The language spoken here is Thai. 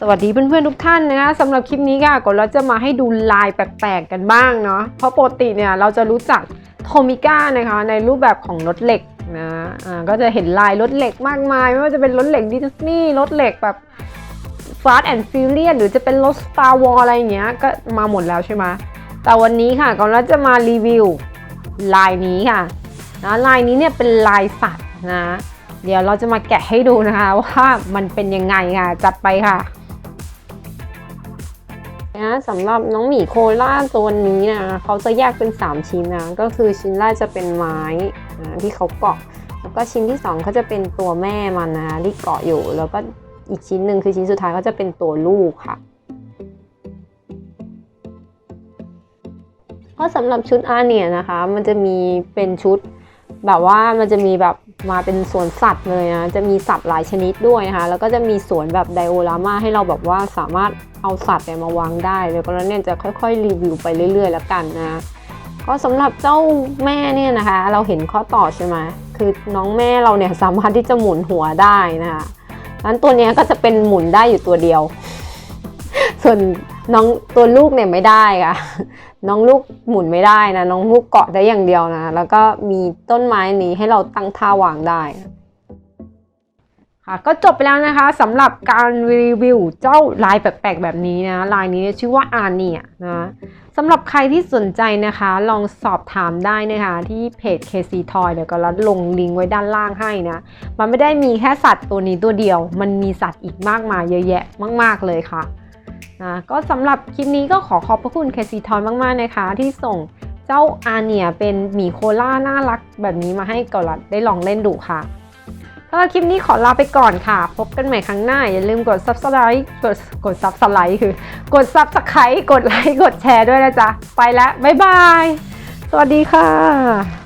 สวัสดีเพื่อนๆทุกท่านนะคะสำหรับคลิปนี้ค่ะก่อนเราจะมาให้ดูลายแปลกๆกันบ้างเนาะเพราะปกติเนี่ยเราจะรู้จักโทมิก้านะคะในรูปแบบของรถเหล็กนะอ่าก็จะเห็นลายรถเหล็กมากมาย ไม่ว่าจะเป็นรถเหล็กดิสนีย์รถเหล็กแบบ Fast and Furious หรือจะเป็นรถ Star War อะไรอย่างเงี้ยก็มาหมดแล้วใช่ไหมแต่วันนี้ค่ะก่อนเราจะมารีวิวลายนี้ค่ะนะลายนี้เนี่ยเป็นลายสัตว์นะ เดี๋ยวเราจะมาแกะให้ดูนะคะว่ามันเป็นยังไงค่ะจัดไปค่ะ นะสำหรับน้องหมีโคล่าตัวนี้นะเขาจะแยกเป็น 3 ชิ้นนะก็คือชิ้นแรกจะเป็นไม้นะที่เขาเกาะ แล้วก็ชิ้นที่2เขาจะเป็นตัวแม่มันนะที่เกาะอยู่ แล้วก็อีกชิ้นหนึ่งคือชิ้นสุดท้ายก็จะเป็นตัวลูกค่ะเพราะสำหรับชุดอาเนียนะคะ มันจะมีเป็นชุด แบบว่ามันจะมีแบบมาเป็นสวนสัตว์เลยนะจะมีสัตว์หลายชนิดด้วยนะคะแล้วก็จะมีสวนแบบไดโอรามาให้เราแบบว่าสามารถเอาสัตว์เนี่ยมาวางได้เดี๋ยวก็แล้วเนี่ยจะค่อยๆ รีวิวไปเรื่อยๆ แล้วกันนะก็สำหรับเจ้าแม่เนี่ยนะคะ เราเห็นข้อต่อใช่ไหมคือน้องแม่เราเนี่ยสามารถที่จะหมุนหัวได้นะคะนั้นตัวเนี้ยก็จะเป็นหมุนได้อยู่ตัวเดียว ส่วน น้องตัวลูกเนี่ยไม่ได้ค่ะ น้องลูกหมุนไม่ได้นะ น้องลูกเกาะได้อย่างเดียวนะ แล้วก็มีต้นไม้นี้ให้เราตั้งท่าวางได้ค่ะก็จบไปแล้วนะคะสำหรับการรีวิวเจ้าลายแปลกๆแบบนี้นะลายนี้ชื่อว่าอาเนียนะสำหรับใครที่สนใจนะคะ ลองสอบถามได้นะคะที่เพจ KC Toy เดี๋ยวก็รัดลงลิงก์ไว้ด้านล่างให้นะ มันไม่ได้มีแค่สัตว์ตัวนี้ตัวเดียว มันมีสัตว์อีกมากมายเยอะแยะมาก ๆเลยค่ะ นะก็สำหรับคลิปนี้ก็ขอขอบพระคุณ KC Toy มากๆนะคะ ที่ส่งเจ้าอาเนียเป็นหมีโคล่าน่ารักแบบนี้มาให้กอลัดได้ลองเล่นดูค่ะสำหรับคลิปนี้ขอลาไปก่อนค่ะ พบกันใหม่ครั้งหน้า อย่าลืมกด subscribe กดกด subscribe คือ กด subscribe กดไลค์กดแชร์ด้วยนะจ๊ะ ไปแล้ว บ๊ายบาย สวัสดีค่ะ